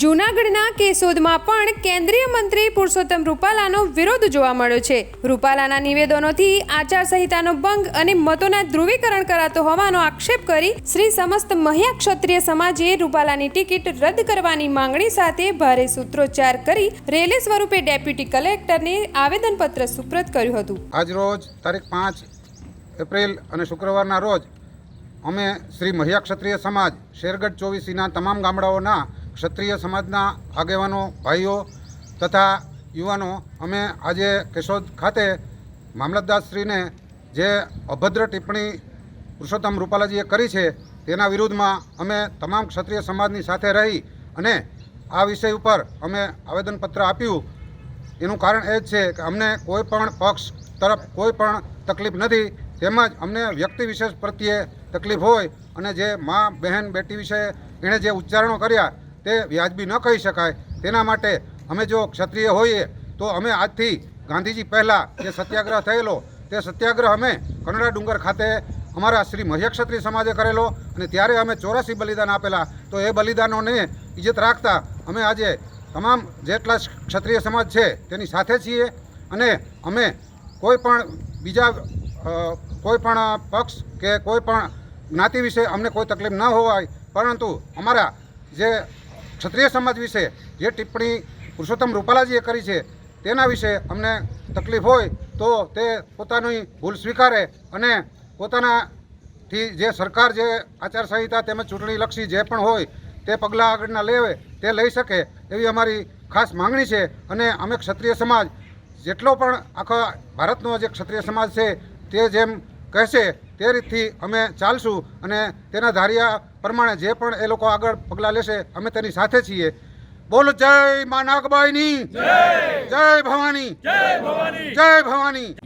જૂનાગઢના કેશોદમાં પણ કેન્દ્રીય મંત્રી પુરુષોત્તમ રૂપાલાનો વિરોધ જોવા મળ્યો છે. રૂપાલાના નિવેદનોથી આચારસંહિતાનો ભંગ અને મતોના ધ્રુવીકરણ કરાતો હોવાનો આક્ષેપ કરી શ્રી સમસ્ત મહિયા ક્ષત્રિય સમાજે રૂપાલાની ટિકિટ રદ કરવાની માંગણી સાથે ભારે સૂત્રોચ્ચાર કરી રેલી સ્વરૂપે ડેપ્યુટી કલેક્ટરને આવેદનપત્ર સુપ્રત કર્યું હતું. આજ રોજ તારીખ પાંચ એપ્રિલ અને શુક્રવારના રોજ અમે શ્રી મહિયા ક્ષત્રિય સમાજ શેરગઢ ચોવીસીના તમામ ગામડાઓના ક્ષત્રિય સમાજના આગેવાનો, ભાઈઓ તથા યુવાનો, અમે આજે કેશોદ ખાતે મામલતદારશ્રીને જે અભદ્ર ટિપ્પણી પુરુષોત્તમ રૂપાલાજીએ કરી છે, તેના વિરુદ્ધમાં અમે તમામ ક્ષત્રિય સમાજની સાથે રહી અને આ વિષય ઉપર અમે આવેદનપત્ર આપ્યું. એનું કારણ એ જ છે કે અમને કોઈ પણ પક્ષ તરફ કોઈ પણ તકલીફ નથી, તેમજ અમને વ્યક્તિ વિશેષ પ્રત્યે તકલીફ હોય અને જે મા, બહેન, બેટી વિશે એણે જે ઉચ્ચારણો કર્યા તે વ્યાજબી ન કહી શકાય. તેના માટે અમે જો ક્ષત્રિય હોઈએ, તો અમે આજથી ગાંધીજી પહેલાં જે સત્યાગ્રહ થયેલો, તે સત્યાગ્રહ અમે કનડા ડુંગર ખાતે અમારા શ્રી મહ્ય ક્ષત્રિય સમાજે કરેલો અને ત્યારે અમે ચોરાસી બલિદાન આપેલા. તો એ બલિદાનોને ઇજ્જત રાખતા અમે આજે તમામ જેટલા ક્ષત્રિય સમાજ છે, તેની સાથે છીએ અને અમે કોઈ પણ બીજા કોઈ પણ પક્ષ કે કોઈ પણ જ્ઞાતિ વિશે અમને કોઈ તકલીફ ન હોવાય. પરંતુ અમારા જે ક્ષત્રિય સમાજ વિશે જે ટિપ્પણી પુરુષોત્તમ રૂપાલાજીએ કરી છે, તેના વિશે અમને તકલીફ હોય તો તે પોતાની ભૂલ સ્વીકારે અને પોતાનાથી જે સરકાર જે આચારસંહિતા તેમજ ચૂંટણીલક્ષી જે પણ હોય તે પગલાં આગળના લેવે તે લઈ શકે એવી અમારી ખાસ માંગણી છે અને અમે ક્ષત્રિય સમાજ જેટલો પણ આખા ભારતનો જે ક્ષત્રિય સમાજ છે તે જેમ કહેશે તે રીતથી અમે ચાલશું અને તેના ધાર્યા પ્રમાણે જે પણ એ લોકો આગળ પગલાં લેશે અમે તેની સાથે છીએ. બોલો જય મા નાગબાઈની. જય. ભવાની. જય ભવાની. જય ભવાની.